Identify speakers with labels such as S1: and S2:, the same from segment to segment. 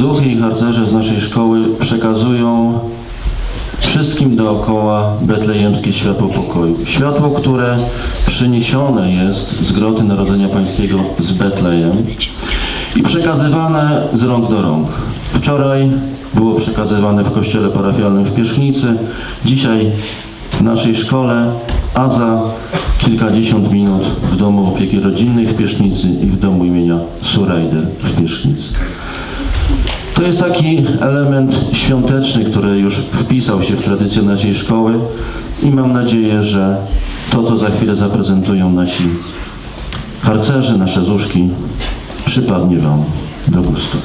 S1: Zuchy i harcerze z naszej szkoły przekazują wszystkim dookoła betlejemskie światło pokoju. Światło, które przyniesione jest z groty Narodzenia Pańskiego z Betlejem i przekazywane z rąk do rąk. Wczoraj było przekazywane w kościele parafialnym w Pierzchnicy, dzisiaj w naszej szkole, a za kilkadziesiąt minut w domu opieki rodzinnej w Pierzchnicy i w domu imienia Surajder w Pierzchnicy. To jest taki element świąteczny, który już wpisał się w tradycję naszej szkoły i mam nadzieję, że to, co za chwilę zaprezentują nasi harcerze, nasze zuszki, przypadnie Wam do gustu.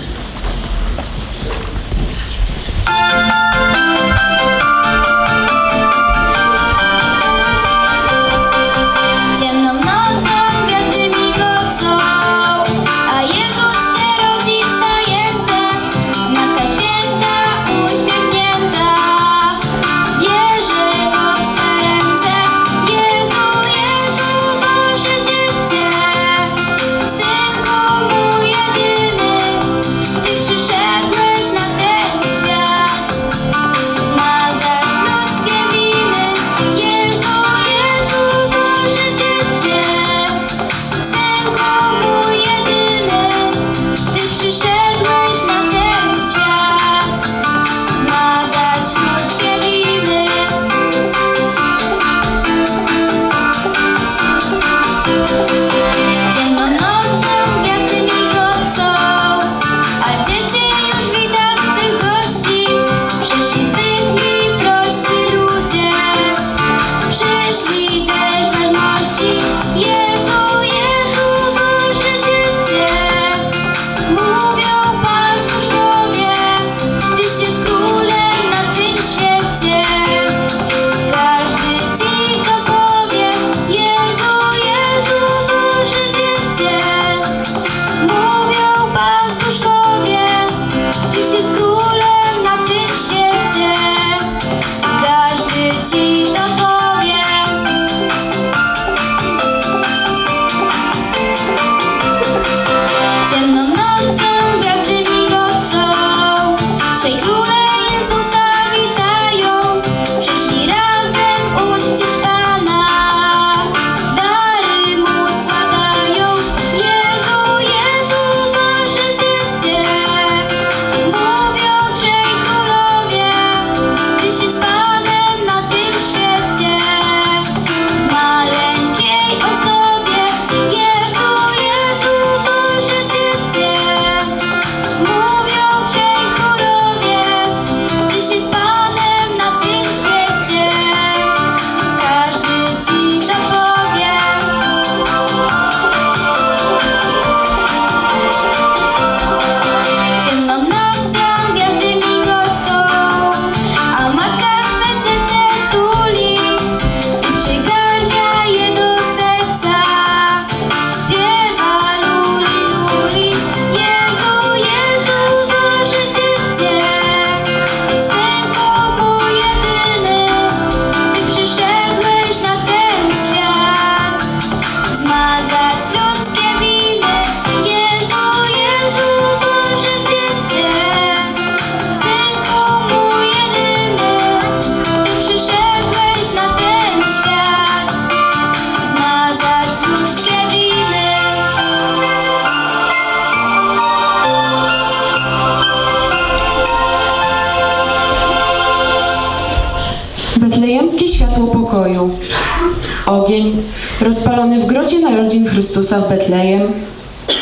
S2: Chrystusa w Betlejem,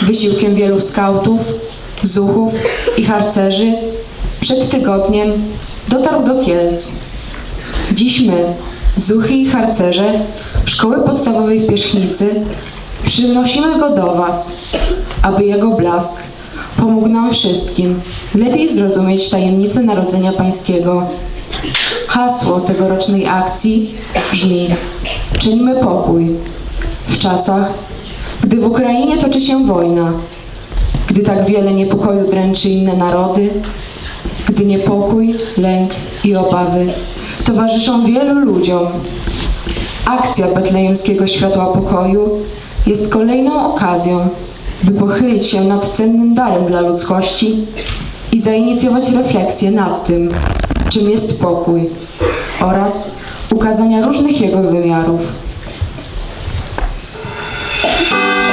S2: wysiłkiem wielu skautów, zuchów i harcerzy, przed tygodniem dotarł do Kielc. Dziś my, zuchy i harcerze Szkoły Podstawowej w Pierzchnicy, przynosimy go do Was, aby jego blask pomógł nam wszystkim lepiej zrozumieć tajemnicę Narodzenia Pańskiego. Hasło tegorocznej akcji brzmi Czyńmy pokój w czasach, gdy w Ukrainie toczy się wojna, gdy tak wiele niepokoju dręczy inne narody, gdy niepokój, lęk i obawy towarzyszą wielu ludziom. Akcja Betlejemskiego Światła Pokoju jest kolejną okazją, by pochylić się nad cennym darem dla ludzkości, i zainicjować refleksję nad tym, czym jest pokój oraz ukazania różnych jego wymiarów.
S1: Yeah.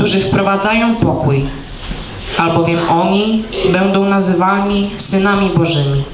S1: Którzy wprowadzają pokój, albowiem oni będą nazywani synami Bożymi.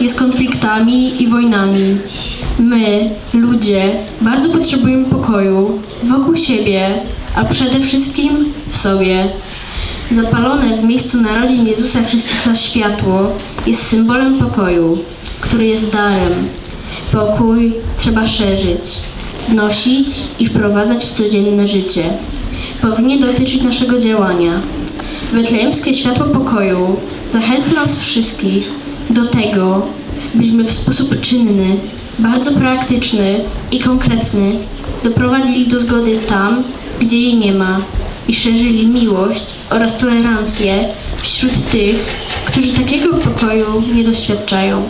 S3: Jest konfliktami i wojnami. My, ludzie, bardzo potrzebujemy pokoju wokół siebie, a przede wszystkim w sobie. Zapalone w miejscu narodzin Jezusa Chrystusa światło jest symbolem pokoju, który jest darem. Pokój trzeba szerzyć, wnosić i wprowadzać w codzienne życie. Powinien dotyczyć naszego działania. Betlejemskie światło pokoju zachęca nas wszystkich do tego, byśmy w sposób czynny, bardzo praktyczny i konkretny doprowadzili do zgody tam, gdzie jej nie ma i szerzyli miłość oraz tolerancję wśród tych, którzy takiego pokoju nie doświadczają.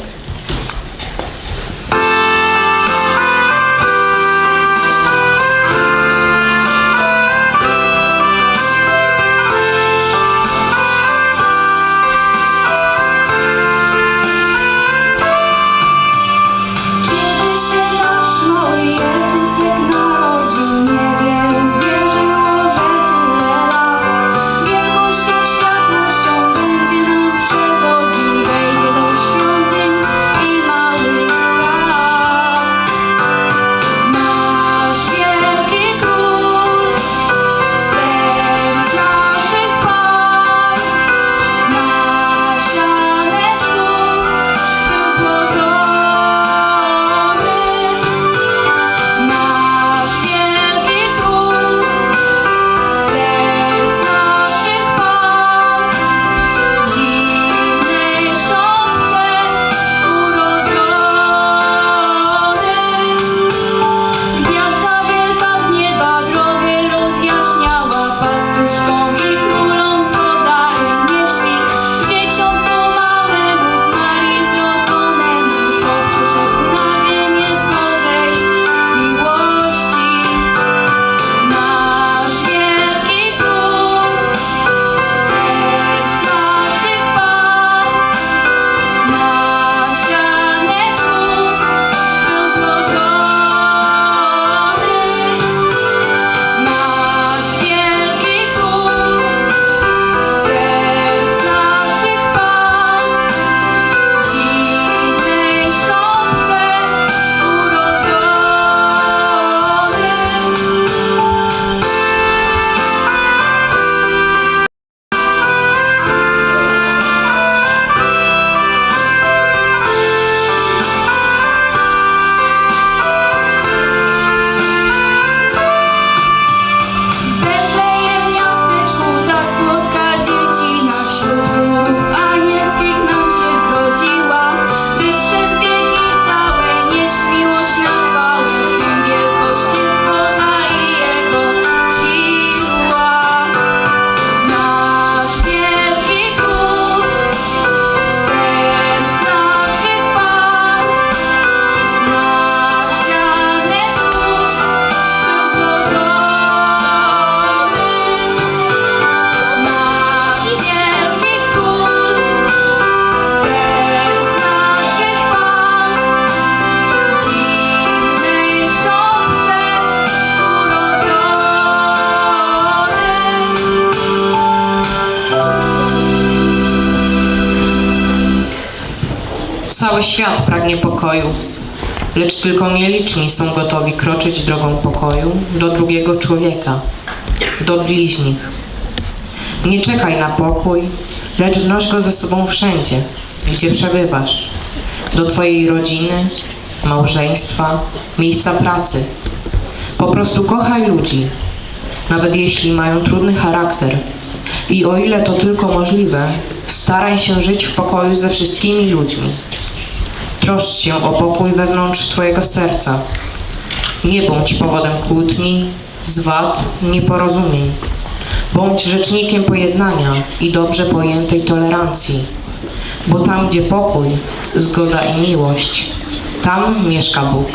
S4: Cały świat pragnie pokoju, lecz tylko nieliczni są gotowi kroczyć drogą pokoju do drugiego człowieka, do bliźnich. Nie czekaj na pokój, lecz wnoś go ze sobą wszędzie, gdzie przebywasz. Do twojej rodziny, małżeństwa, miejsca pracy. Po prostu kochaj ludzi, nawet jeśli mają trudny charakter. I o ile to tylko możliwe, staraj się żyć w pokoju ze wszystkimi ludźmi. Troszcz się o pokój wewnątrz Twojego serca. Nie bądź powodem kłótni, zwad, nieporozumień. Bądź rzecznikiem pojednania i dobrze pojętej tolerancji. Bo tam, gdzie pokój, zgoda i miłość, tam mieszka Bóg.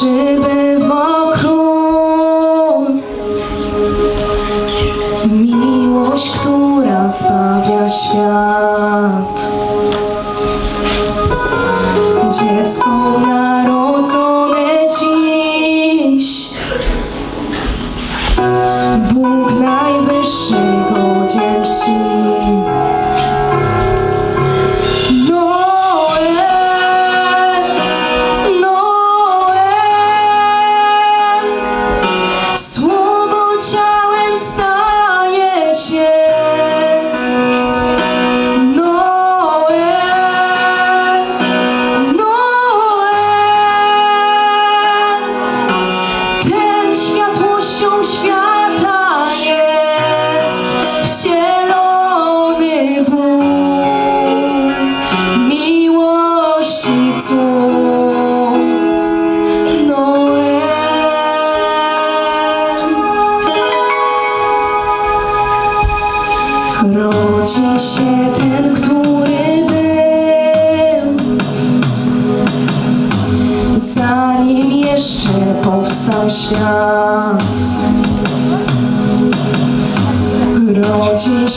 S5: przybywa król. Miłość, która zbawia świat. Dziecko na ten, który był, zanim jeszcze powstał świat. Rodzi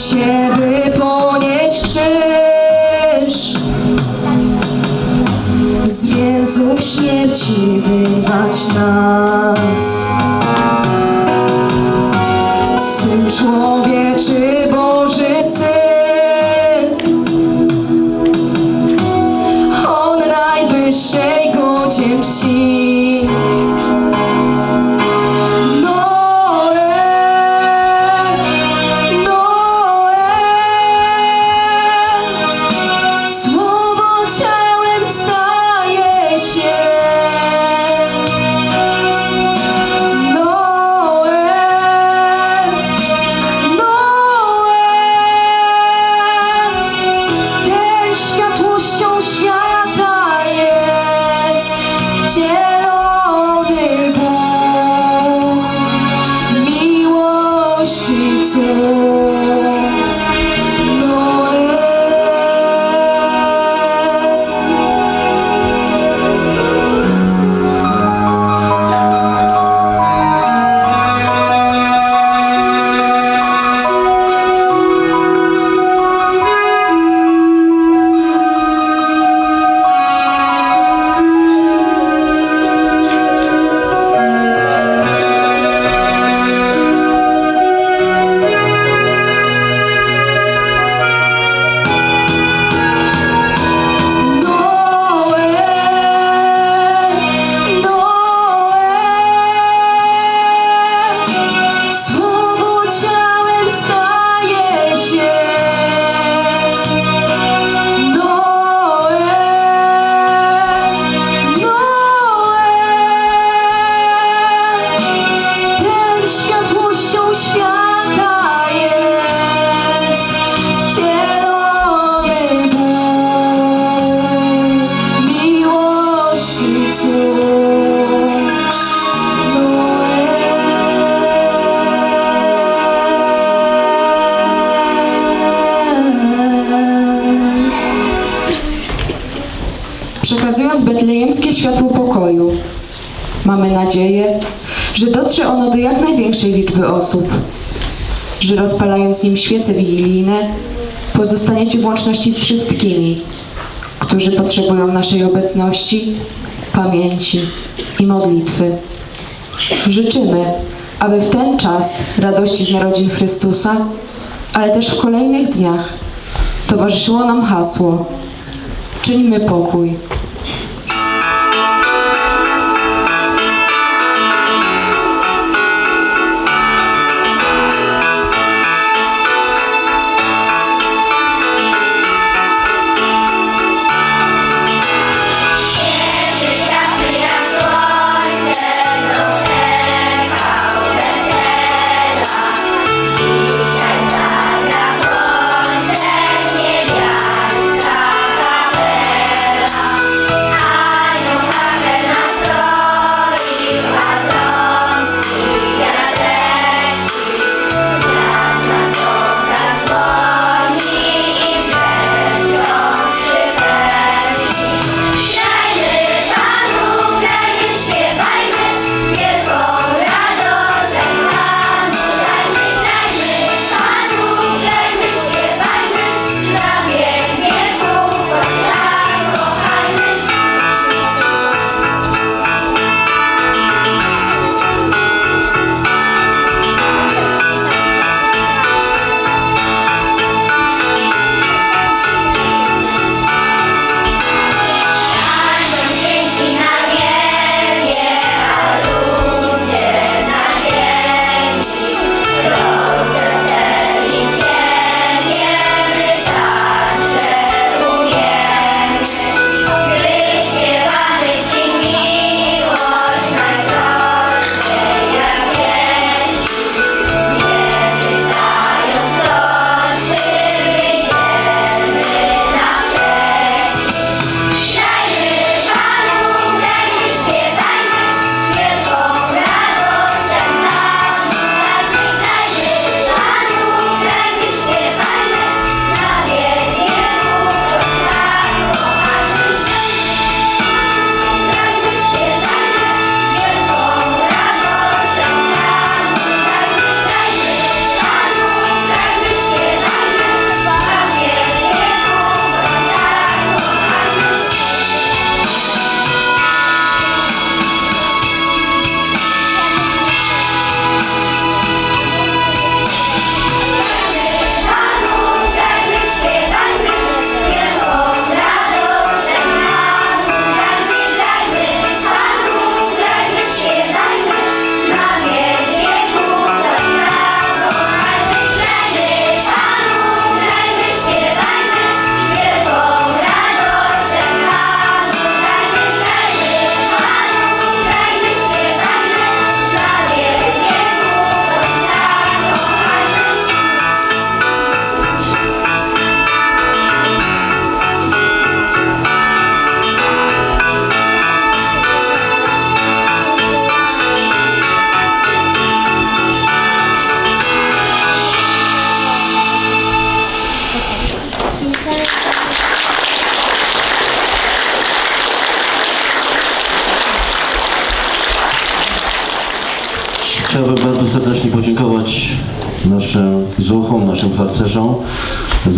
S2: Przekazując betlejemskie światło pokoju, mamy nadzieję, że dotrze ono do jak największej liczby osób, że rozpalając nim świece wigilijne, pozostaniecie w łączności z wszystkimi, którzy potrzebują naszej obecności, pamięci i modlitwy. Życzymy, aby w ten czas radości z narodzin Chrystusa, ale też w kolejnych dniach towarzyszyło nam hasło Czyńmy pokój.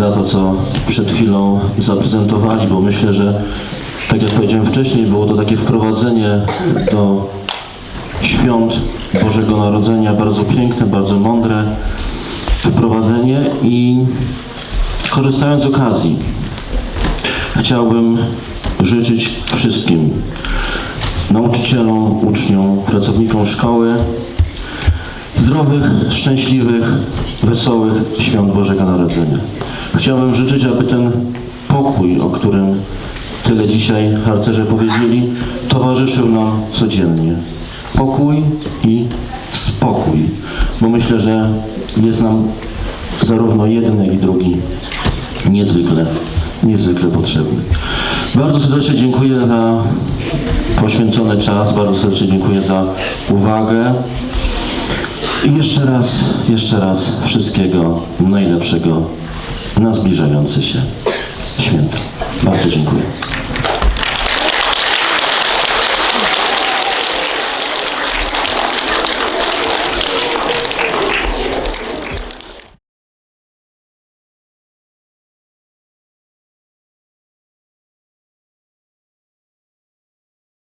S6: Za to, co przed chwilą zaprezentowali, bo myślę, że tak jak powiedziałem wcześniej, było to takie wprowadzenie do świąt Bożego Narodzenia, bardzo piękne, bardzo mądre wprowadzenie i korzystając z okazji, chciałbym życzyć wszystkim nauczycielom, uczniom, pracownikom szkoły zdrowych, szczęśliwych, wesołych świąt Bożego Narodzenia. Chciałbym życzyć, aby ten pokój, o którym tyle dzisiaj harcerze powiedzieli, towarzyszył nam codziennie. Pokój i spokój, bo myślę, że jest nam zarówno jeden, jak i drugi niezwykle, niezwykle potrzebny. Bardzo serdecznie dziękuję za poświęcony czas, bardzo serdecznie dziękuję za uwagę. I jeszcze raz, jeszcze raz wszystkiego najlepszego na zbliżające się święta. Bardzo dziękuję.